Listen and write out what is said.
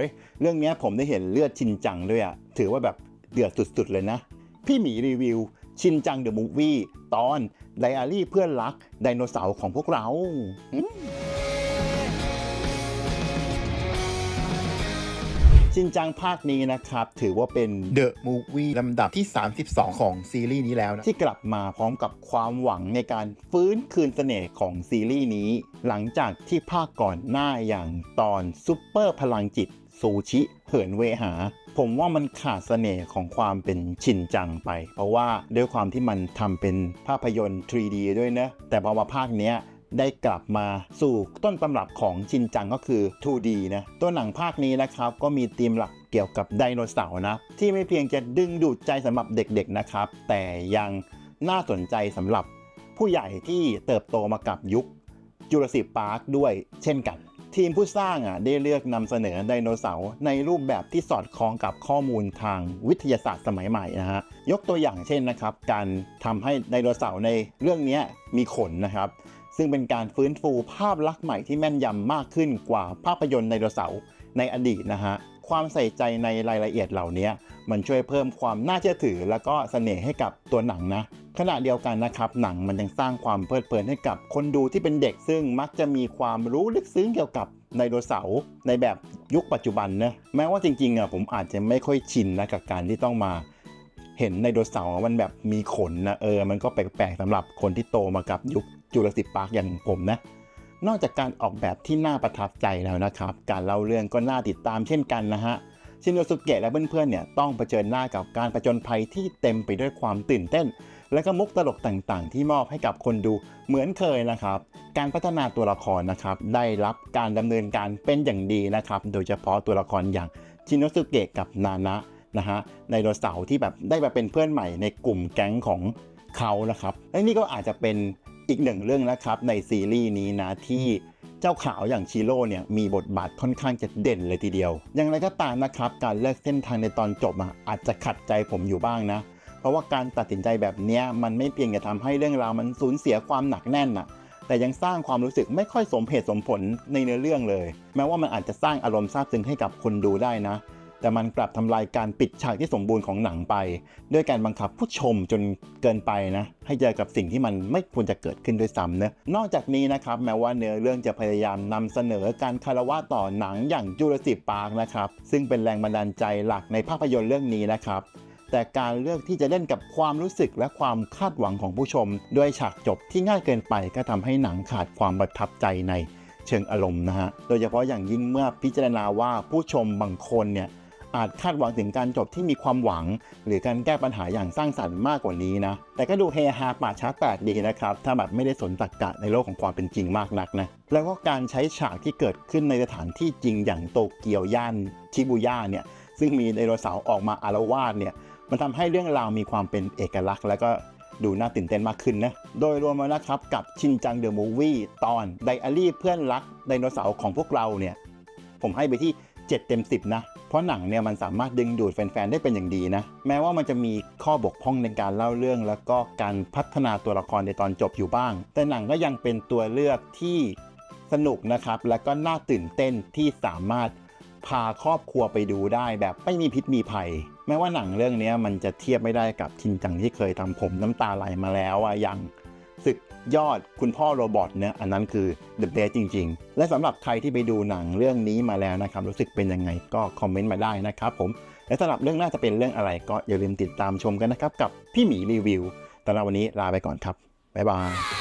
ยเรื่องนี้ผมได้เห็นเลือดชินจังด้วยอะถือว่าแบบเดือดสุดๆเลยนะ พี่หมีรีวิว ชินจังเดอะมูฟวี่ตอนไดอารี่เพื่อนรักไดโนเสาร์ของพวกเรา ชินจังภาคนี้นะครับ ถือว่าเป็น The Movie ลำดับที่ 32 ของซีรีส์นี้แล้วนะ ที่กลับมาพร้อมกับความหวังในการฟื้นคืนเสน่ห์ของซีรีส์นี้ หลังจากที่ภาคก่อนหน้าอย่างตอนซุปเปอร์พลังจิตซูชิเหินเวหา ผมว่ามันขาดเสน่ห์ของความเป็นชินจังไป เพราะว่าด้วยความที่มันทำเป็นภาพยนตร์ 3D ด้วยเนะ แต่พอมาภาคเนี้ย ได้กลับมาสู่ต้นตำรับของชินจังก็คือ 2D นะ ตัวหนังภาคนี้นะครับก็มีธีมหลักเกี่ยวกับไดโนเสาร์นะ ที่ไม่เพียงจะดึงดูดใจสำหรับเด็กๆนะครับ แต่ยังน่าสนใจสำหรับผู้ใหญ่ที่เติบโตมากับยุคจูราสสิกพาร์คด้วยเช่นกัน ทีมผู้สร้างอะได้เลือกนำเสนอไดโนเสาร์ในรูปแบบที่สอดคล้องกับข้อมูลทางวิทยาศาสตร์สมัยใหม่นะฮะยกตัวอย่างเช่นนะครับ การทำให้ไดโนเสาร์ในเรื่องนี้มีขนนะครับ ซึ่งเป็นการฟื้นฟูภาพลักษณ์ใหม่ที่แม่นยำมากขึ้นกว่าภาพยนตร์ไดโนเสาร์ในอดีตนะฮะความใส่ใจในรายละเอียดเหล่านี้มันช่วยเพิ่มความน่าเชื่อถือ แล้วก็เสน่ห์ให้กับตัวหนังนะขณะเดียวกันนะครับ หนังมันยังสร้างความเพลิดเพลินให้กับคนดูที่เป็นเด็กซึ่งมักจะมีความรู้ลึกซึ้งเกี่ยวกับไดโนเสาร์ในแบบยุคปัจจุบันนะแม้ว่าจริงๆอะผมอาจจะไม่ค่อยชินนะกับการที่ต้องมา เห็นไดโนเสาร์มันแบบมีขนนะเออมันก็แปลกๆสำหรับคนที่โตมากับยุค จูราสสิกพาร์คอย่างผมนะ นอกจากการออกแบบที่น่าประทับใจแล้วนะครับ การเล่าเรื่องก็น่าติดตามเช่นกันนะฮะชินโนสุเกะและเพื่อนๆเนี่ยต้องเผชิญหน้ากับการประจนภัยที่เต็มไปด้วยความตื่นเต้น และก็มุกตลกต่างๆ ที่มอบให้กับคนดูเหมือนเคยนะครับ การพัฒนาตัวละครนะครับได้รับการดำเนินการเป็นอย่างดีนะครับ โดยเฉพาะตัวละครอย่างชินโนสุเกะกับนานะนะฮะไดโนเสาร์ที่แบบได้มาเป็นเพื่อนใหม่ในกลุ่มแก๊งของเขานะครับและนี่ก็อาจจะเป็น อีกหนึ่งเรื่องนะครับในซีรีส์นี้นะที่เจ้าขาวอย่างชิโร่เนี่ยมีบทบาทค่อนข้างจะเด่นเลยทีเดียว อย่างไรก็ตามนะครับ การเลือกเส้นทางในตอนจบอะอาจจะขัดใจผมอยู่บ้างนะ เพราะว่าการตัดสินใจแบบเนี้ยมันไม่เพียงจะทำให้เรื่องราวมันสูญเสียความหนักแน่นน่ะแต่ยังสร้างความรู้สึกไม่ค่อยสมเหตุสมผลในเนื้อเรื่องเลย แม้ว่ามันอาจจะสร้างอารมณ์ซาบซึ้งให้กับคนดูได้นะ แต่มันกลับทำลายการปิดฉากที่สมบูรณ์ของหนังไป ด้วยการบังคับผู้ชมจนเกินไปนะ ให้เจอกับสิ่งที่มันไม่ควรจะเกิดขึ้นด้วยซ้ำเนะนอกจากนี้นะครับแม้ว่าเนื้อเรื่องจะพยายามนำเสนอการคารวะต่อหนังอย่างจูราสสิกพาร์คนะครับซึ่งเป็นแรงบันดาลใจหลักในภาพยนตร์เรื่องนี้นะครับแต่การเลือกที่จะเล่นกับความรู้สึกและความคาดหวังของผู้ชม ด้วยฉากจบที่ง่ายเกินไปก็ทำให้หนังขาดความประทับใจในเชิงอารมณ์นะฮะ โดยเฉพาะอย่างยิ่งเมื่อพิจารณาว่าผู้ชมบางคนเนี่ย อาจคาดหวังถึงการจบที่มีความหวัง หรือการแก้ปัญหาอย่างสร้างสรรค์มากกว่านี้นะ แต่ก็ดูเฮฮาป่าช้าแตกดีนะครับ ถ้าแบบไม่ได้สนตรรกะในโลกของความเป็นจริงมากนักนะ แล้วก็การใช้ฉากที่เกิดขึ้นในสถานที่จริงอย่างโตเกียวย่านชิบูย่าเนี่ย ซึ่งมีไดโนเสาร์ออกมาอารวาสเนี่ย มันทำให้เรื่องราวมีความเป็นเอกลักษณ์แล้วก็ดูน่าตื่นเต้นมากขึ้นนะ โดยรวมแล้วนะครับกับชินจังเดอะมูฟวี่ตอนไดอารี่เพื่อนรักไดโนเสาร์ของพวกเราเนี่ย ผมให้ไปที่ 7 เต็ม 10 นะ เพราะหนังเนี่ยมันสามารถดึงดูดแฟนๆ ได้เป็นอย่างดีนะ แม้ว่ามันจะมีข้อบกพร่องในการเล่าเรื่อง แล้วก็การพัฒนาตัวละครในตอนจบอยู่บ้าง แต่หนังก็ยังเป็นตัวเลือกที่สนุกนะครับ แล้วก็น่าตื่นเต้นที่สามารถพาครอบครัวไปดูได้แบบไม่มีพิษมีภัย แม้ว่าหนังเรื่องนี้มันจะเทียบไม่ได้กับชินจังที่เคยทำผมน้ำตาไหลมาแล้วอะอย่าง ศึกยอดคุณพ่อโรบอทเนี่ยอันนั้นคือ The Best จริง ๆ และสำหรับใครที่ไปดูหนังเรื่องนี้มาแล้วนะครับ รู้สึกเป็นยังไงก็คอมเมนต์มาได้นะครับผม และสำหรับเรื่องน่าจะเป็นเรื่องอะไรก็อย่าลืมติดตามชมกันนะครับ กับพี่หมีรีวิวแต่ละวันนี้ลาไปก่อนครับบ๊ายบาย